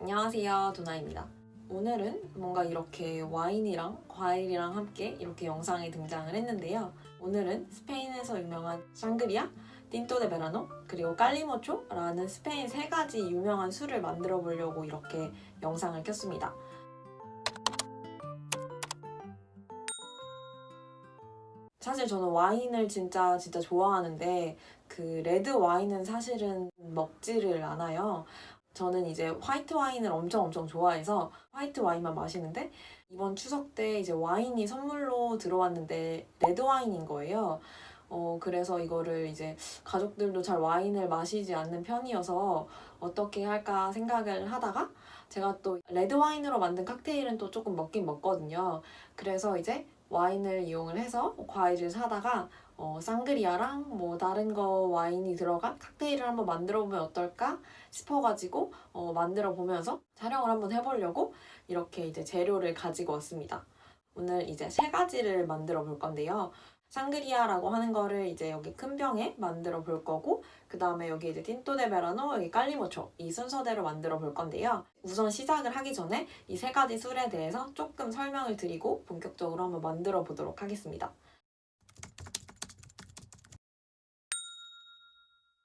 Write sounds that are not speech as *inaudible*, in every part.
안녕하세요 도나입니다. 오늘은 뭔가 이렇게 와인이랑 과일이랑 함께 이렇게 영상에 등장을 했는데요. 오늘은 스페인에서 유명한 샹그리아, 틴토 데 베라노, 그리고 깔리모초라는 스페인 세 가지 유명한 술을 만들어 보려고 이렇게 영상을 켰습니다. 사실 저는 와인을 진짜 진짜 좋아하는데 그 레드 와인은 사실은 먹지를 않아요. 저는 이제 화이트 와인을 엄청 엄청 좋아해서 화이트 와인만 마시는데 이번 추석 때 이제 와인이 선물로 들어왔는데 레드 와인인 거예요. 어, 그래서 이거를 이제 가족들도 잘 와인을 마시지 않는 편이어서 어떻게 할까 생각을 하다가 제가 또 레드 와인으로 만든 칵테일은 또 조금 먹긴 먹거든요. 그래서 이제 와인을 이용을 해서 과일을 사다가 어, 쌍그리아랑 뭐 다른 거 와인이 들어간 칵테일을 한번 만들어 보면 어떨까 싶어가지고 어, 만들어 보면서 촬영을 한번 해보려고 이렇게 이제 재료를 가지고 왔습니다. 오늘 이제 세 가지를 만들어 볼 건데요. 샹그리아라고 하는 거를 이제 여기 큰 병에 만들어 볼 거고 그 다음에 여기 이제 틴토 데 베라노 여기 깔리모초 이 순서대로 만들어 볼 건데요. 우선 시작을 하기 전에 이 세 가지 술에 대해서 조금 설명을 드리고 본격적으로 한번 만들어 보도록 하겠습니다.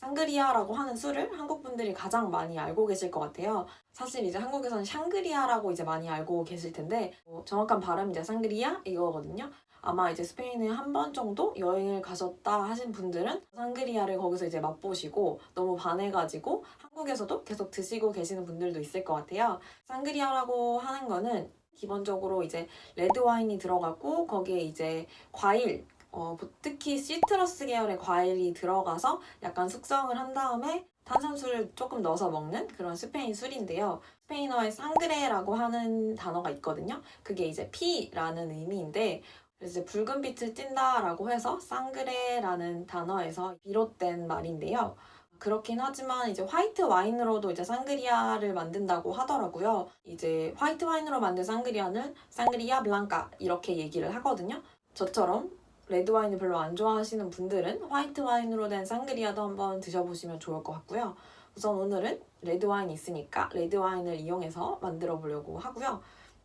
샹그리아라고 하는 술을 한국 분들이 가장 많이 알고 계실 것 같아요. 사실 이제 한국에서는 샹그리아라고 이제 많이 알고 계실 텐데 어, 정확한 발음이 이제 샹그리아 이거거든요. 아마 이제 스페인에 한 번 정도 여행을 가셨다 하신 분들은 샹그리아를 거기서 이제 맛보시고 너무 반해가지고 한국에서도 계속 드시고 계시는 분들도 있을 것 같아요. 샹그리아라고 하는 거는 기본적으로 이제 레드 와인이 들어가고 거기에 이제 과일 어, 특히 시트러스 계열의 과일이 들어가서 약간 숙성을 한 다음에 탄산수를 조금 넣어서 먹는 그런 스페인 술인데요. 스페인어에 상그레라고 하는 단어가 있거든요. 그게 이제 피라는 의미인데 이제 붉은 빛을 띈다라고 해서 쌍그레라는 단어에서 비롯된 말인데요. 그렇긴 하지만 이제 화이트 와인으로도 이제 쌍그리아를 만든다고 하더라고요. 이제 화이트 와인으로 만든 쌍그리아는 쌍그리아 블랑카 이렇게 얘기를 하거든요. 저처럼 레드 와인을 별로 안 좋아하시는 분들은 화이트 와인으로 된 쌍그리아도 한번 드셔보시면 좋을 것 같고요. 우선 오늘은 레드 와인이 있으니까 레드 와인을 이용해서 만들어 보려고 하고요.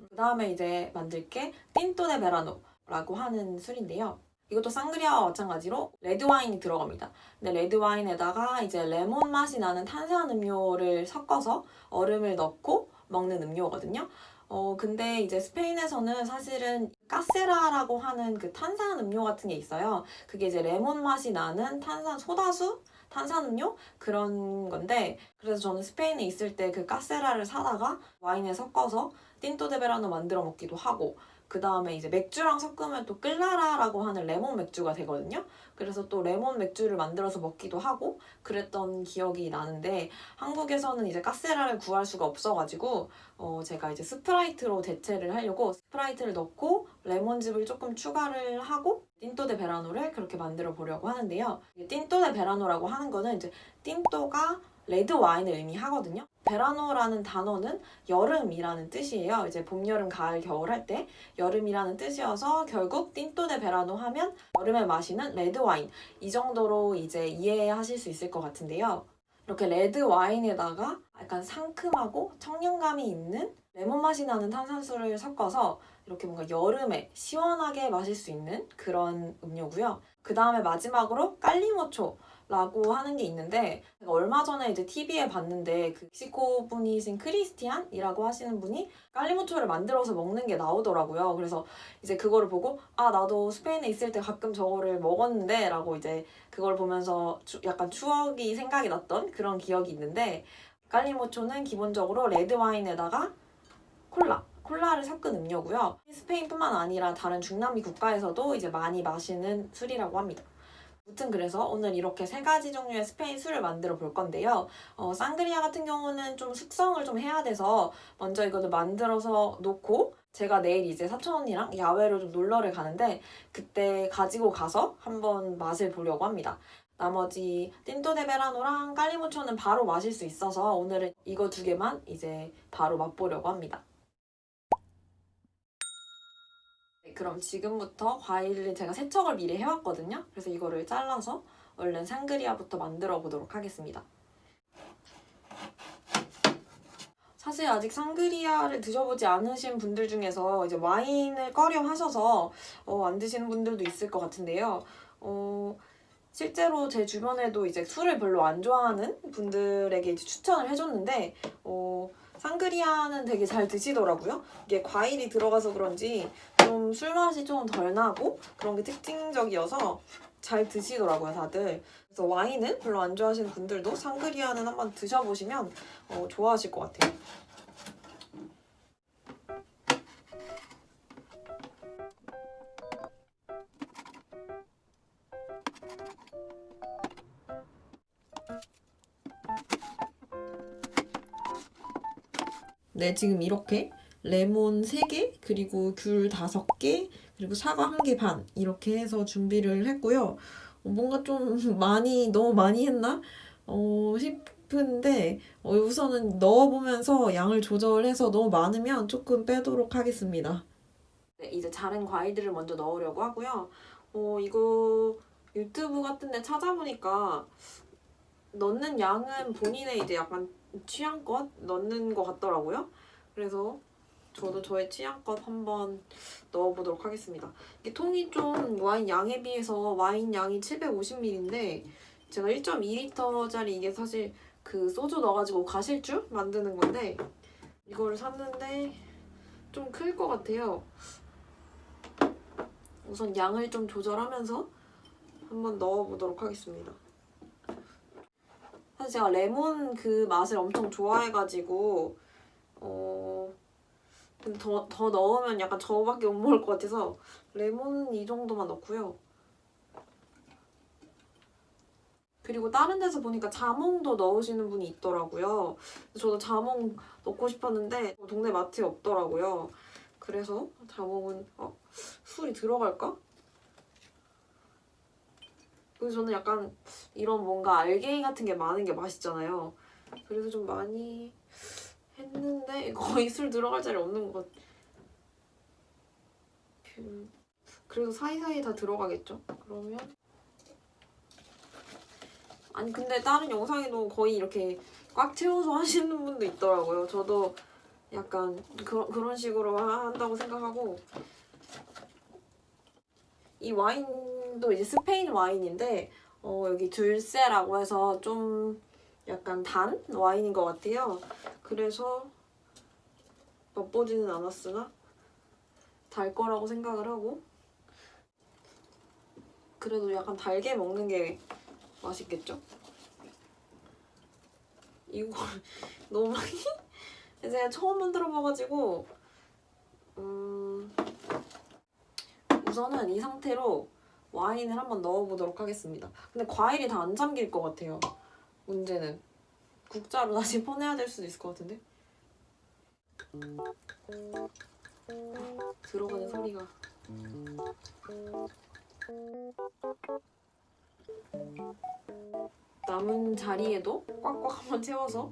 그 다음에 이제 만들 게 틴토 데 베라노라고 하는 술인데요. 이것도 쌍그리아와 마찬가지로 레드 와인이 들어갑니다. 근데 레드 와인에다가 이제 레몬 맛이 나는 탄산 음료를 섞어서 얼음을 넣고 먹는 음료거든요. 어, 근데 이제 스페인에서는 사실은 까세라라고 하는 그 탄산 음료 같은 게 있어요. 그게 이제 레몬 맛이 나는 탄산 소다수? 탄산음료? 그런 건데, 그래서 저는 스페인에 있을 때 그 까세라를 사다가 와인에 섞어서 틴토 데 베라노 만들어 먹기도 하고, 그 다음에 이제 맥주랑 섞으면 또 끌라라라고 하는 레몬 맥주가 되거든요. 그래서 또 레몬 맥주를 만들어서 먹기도 하고 그랬던 기억이 나는데 한국에서는 이제 까세라를 구할 수가 없어가지고 어 제가 이제 스프라이트로 대체를 하려고 스프라이트를 넣고 레몬즙을 조금 추가를 하고 틴토 데 베라노를 그렇게 만들어 보려고 하는데요. 틴토 데 베라노라고 하는 거는 이제 틴토가 레드 와인을 의미하거든요. 베라노라는 단어는 여름이라는 뜻이에요. 이제 봄, 여름, 가을, 겨울 할 때 여름이라는 뜻이어서 결국 데 베라노 하면 여름에 마시는 레드 와인 이 정도로 이제 이해하실 수 있을 것 같은데요. 이렇게 레드 와인에다가 약간 상큼하고 청량감이 있는 레몬 맛이 나는 탄산수를 섞어서 이렇게 뭔가 여름에 시원하게 마실 수 있는 그런 음료고요. 그 다음에 마지막으로 깔리모초 라고 하는 게 있는데 제가 얼마 전에 이제 TV에 봤는데 그 멕시코 분이신 크리스티안이라고 하시는 분이 깔리모초를 만들어서 먹는 게 나오더라고요. 그래서 이제 그거를 보고 아 나도 스페인에 있을 때 가끔 저거를 먹었는데 라고 이제 그걸 보면서 추- 약간 추억이 생각이 났던 그런 기억이 있는데 깔리모초는 기본적으로 레드 와인에다가 콜라 콜라를 섞은 음료고요. 스페인뿐만 아니라 다른 중남미 국가에서도 이제 많이 마시는 술이라고 합니다. 아무튼 그래서 오늘 이렇게 세 가지 종류의 스페인 술을 만들어 볼 건데요. 어, 쌍그리아 같은 경우는 좀 숙성을 좀 해야 돼서 먼저 이거를 만들어서 놓고 제가 내일 이제 사촌 언니랑 야외로 좀 놀러를 가는데 그때 가지고 가서 한번 맛을 보려고 합니다. 나머지 틴토 데 베라노랑 깔리모초는 바로 마실 수 있어서 오늘은 이거 두 개만 이제 바로 맛보려고 합니다. 네, 그럼 지금부터 과일을 제가 세척을 미리 해왔거든요. 그래서 이거를 잘라서 얼른 상그리아부터 만들어 보도록 하겠습니다. 사실 아직 상그리아를 드셔보지 않으신 분들 중에서 이제 와인을 꺼려 하셔서 어, 안 드시는 분들도 있을 것 같은데요. 어, 실제로 제 주변에도 이제 술을 별로 안 좋아하는 분들에게 추천을 해줬는데 어, 상그리아는 되게 잘 드시더라고요. 이게 과일이 들어가서 그런지 좀 술 맛이 좀 덜 나고 그런 게 특징적이어서 잘 드시더라고요, 다들. 그래서 와인은 별로 안 좋아하시는 분들도 상그리아는 한번 드셔보시면 어, 좋아하실 것 같아요. 네, 지금 이렇게 레몬 3개, 그리고 귤 5개, 그리고 사과 1개 반 이렇게 해서 준비를 했고요. 어, 뭔가 좀 *laughs* 많이 너무 많이 했나? 어, 싶은데 어, 우선은 넣어보면서 양을 조절해서 너무 많으면 조금 빼도록 하겠습니다. 네, 이제 자른 과일들을 먼저 넣으려고 하고요. 어, 이거 유튜브 같은 데 찾아보니까 넣는 양은 본인의 이제 약간 취향껏 넣는 것 같더라고요. 그래서 저도 저의 취향껏 한번 넣어보도록 하겠습니다. 이게 통이 좀 와인 양에 비해서 와인 양이 750ml인데 제가 1.2리터짜리 이게 사실 그 소주 넣어가지고 가실주 만드는 건데 이거를 샀는데 좀 클 것 같아요. 우선 양을 좀 조절하면서 한번 넣어보도록 하겠습니다. 사실 제가 레몬 그 맛을 엄청 좋아해가지고 어 근데 더, 더 넣으면 약간 저밖에 못 먹을 것 같아서 레몬은 이 정도만 넣고요. 그리고 다른 데서 보니까 자몽도 넣으시는 분이 있더라고요. 저도 자몽 넣고 싶었는데 동네 마트에 없더라고요. 그래서 자몽은 어, 술이 들어갈까? 그래서 저는 약간 이런 뭔가 알갱이 같은 게 많은 게 맛있잖아요. 그래서 좀 많이 했는데 거의 술 들어갈 자리 없는 것 같아. 그- 그래도 사이사이 다 들어가겠죠? 그러면 아니 근데 다른 영상에도 거의 이렇게 꽉 채워서 *laughs* 하시는 분도 있더라고요. 저도 약간 그런 그런 식으로 하- 한다고 생각하고 이 와인 도 이제 스페인 와인인데 어, 여기 둘세라고 해서 좀 약간 단 와인인 것 같아요. 그래서 맛보지는 않았으나 달 거라고 생각을 하고 그래도 약간 달게 먹는 게 맛있겠죠? 이거 *laughs* 너무 많이 제가 처음 만들어 봐가지고 음 우선은 이 상태로 와인을 한번 넣어보도록 하겠습니다. 근데 과일이 다 안 잠길 것 같아요. 문제는 국자로 *laughs* 다시 퍼내야 될 수도 있을 것 같은데. 들어가는 소리가. 남은 자리에도 꽉꽉 한번 채워서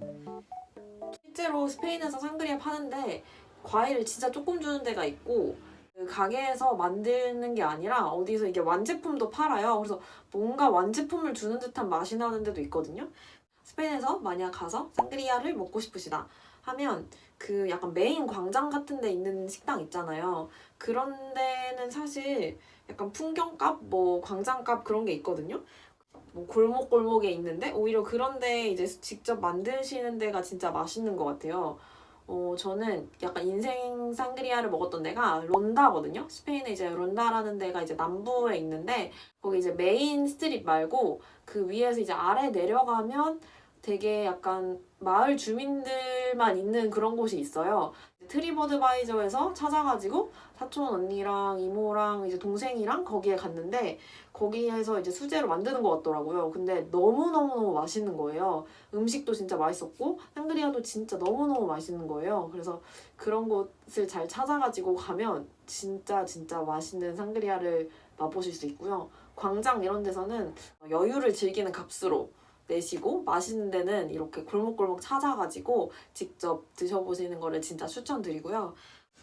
실제로 스페인에서 상그리아 파는데 과일을 진짜 조금 주는 데가 있고 그 가게에서 만드는 게 아니라 어디서 이게 완제품도 팔아요. 그래서 뭔가 완제품을 주는 듯한 맛이 나는 데도 있거든요. 스페인에서 만약 가서 상그리아를 먹고 싶으시다 하면 그 약간 메인 광장 같은 데 있는 식당 있잖아요. 그런 데는 사실 약간 풍경값, 뭐 광장값 그런 게 있거든요. 뭐 골목 골목에 있는데 오히려 그런 데 이제 직접 만드시는 데가 진짜 맛있는 것 같아요. 어 저는 약간 인생 상그리아를 먹었던 데가 론다거든요. 스페인에 이제 론다라는 데가 이제 남부에 있는데 거기 이제 메인 스트릿 말고 그 위에서 이제 아래 내려가면 되게 약간 마을 주민들만 있는 그런 곳이 있어요. 트리버드바이저에서 찾아가지고 사촌 언니랑 이모랑 이제 동생이랑 거기에 갔는데 거기에서 이제 수제로 만드는 것 같더라고요. 근데 너무너무너무 맛있는 거예요. 음식도 진짜 맛있었고 상그리아도 진짜 너무너무 맛있는 거예요. 그래서 그런 곳을 잘 찾아가지고 가면 진짜 진짜 맛있는 상그리아를 맛보실 수 있고요. 광장 이런 데서는 여유를 즐기는 값으로 내시고 맛있는 데는 이렇게 골목골목 찾아가지고 직접 드셔보시는 거를 진짜 추천드리고요.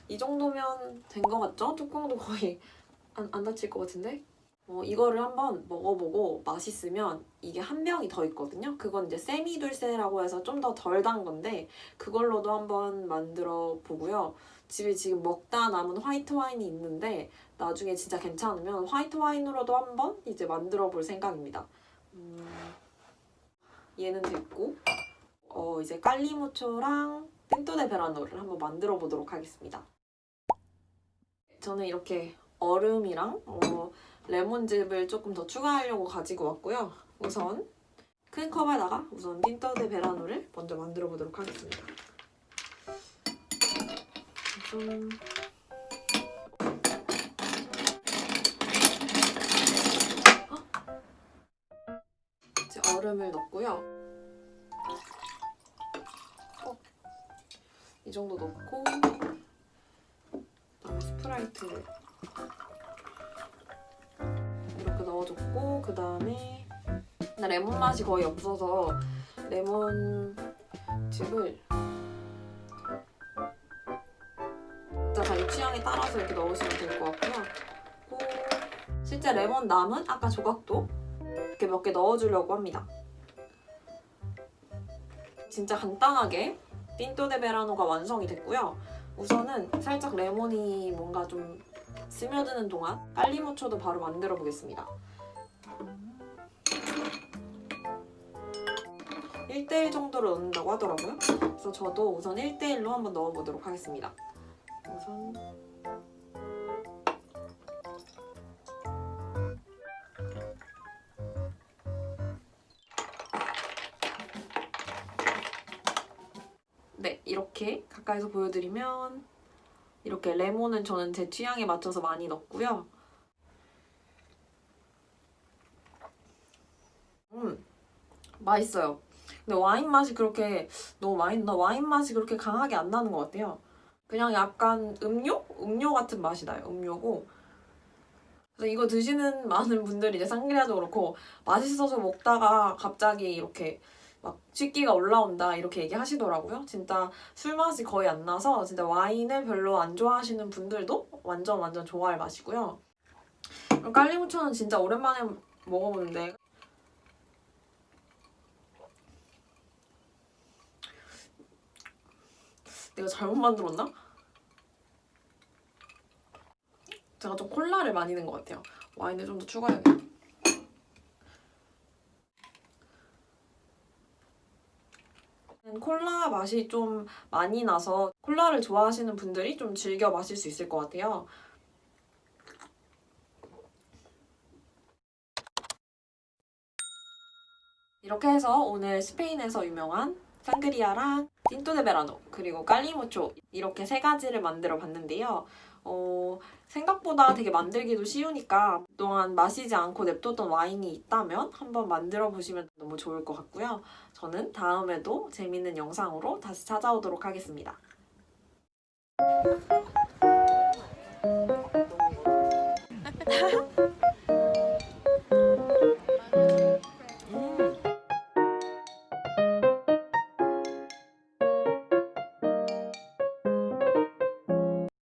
이 정도면 된 것 같죠? 뚜껑도 거의 안, 안 닫힐 것 같은데? 어, 이거를 한번 먹어보고 맛있으면 이게 한 병이 더 있거든요. 그건 이제 세미둘세라고 해서 좀 더 덜 단 건데 그걸로도 한번 만들어 보고요. 집에 지금 먹다 남은 화이트 와인이 있는데 나중에 진짜 괜찮으면 화이트 와인으로도 한번 이제 만들어 볼 생각입니다. 음, 얘는 됐고 어, 이제 깔리모초랑 틴토데 베라노를 한번 만들어 보도록 하겠습니다. 저는 이렇게 얼음이랑 어, 레몬즙을 조금 더 추가하려고 가지고 왔고요. 우선 큰 컵에다가 우선 틴토데 베라노를 먼저 만들어 보도록 하겠습니다. 우 얼음을 넣고요. 어, 이 정도 넣고 스프라이트를 이렇게 넣어줬고 그 다음에 레몬 맛이 거의 없어서 레몬 즙을 각자 자기 취향에 따라서 이렇게 넣으시면 될 것 같고요. 실제 레몬 남은 아까 조각도 몇 개 넣어주려고 합니다. 진짜 간단하게 틴토데 베라노가 완성이 됐고요. 우선은 살짝 레몬이 뭔가 좀 스며드는 동안 깔리모초도 바로 만들어 보겠습니다. 1대1 정도로 넣는다고 하더라고요. 그래서 저도 우선 1대1로 한번 넣어보도록 하겠습니다. 우선 이렇게 가까이서 보여드리면 이렇게 레몬은 저는 제 취향에 맞춰서 많이 넣고요. 음, 맛있어요. 근데 와인 맛이 그렇게 너무 많이 나 와인 맛이 그렇게 강하게 안 나는 것 같아요. 그냥 약간 음료? 음료 같은 맛이 나요. 음료고. 그래서 이거 드시는 많은 분들이 이제 상그리아도 그렇고 맛있어서 먹다가 갑자기 이렇게 막 취기가 올라온다 이렇게 얘기하시더라고요. 진짜 술 맛이 거의 안 나서 진짜 와인을 별로 안 좋아하시는 분들도 완전 완전 좋아할 맛이고요. 깔리무초는 진짜 오랜만에 먹어보는데 내가 잘못 만들었나? 제가 좀 콜라를 많이 넣은 것 같아요. 와인을 좀 더 추가해야겠다. 콜라 맛이 좀 많이 나서 콜라를 좋아하시는 분들이 좀 즐겨 마실 수 있을 것 같아요. 이렇게 해서 오늘 스페인에서 유명한 상그리아랑 틴토 데 베라노 그리고 깔리모초 이렇게 세 가지를 만들어 봤는데요. 어, 생각보다 되게 만들기도 쉬우니까 그동안 마시지 않고 냅뒀던 와인이 있다면 한번 만들어 보시면 너무 좋을 것 같고요. 저는 다음에도 재밌는 영상으로 다시 찾아오도록 하겠습니다. *laughs*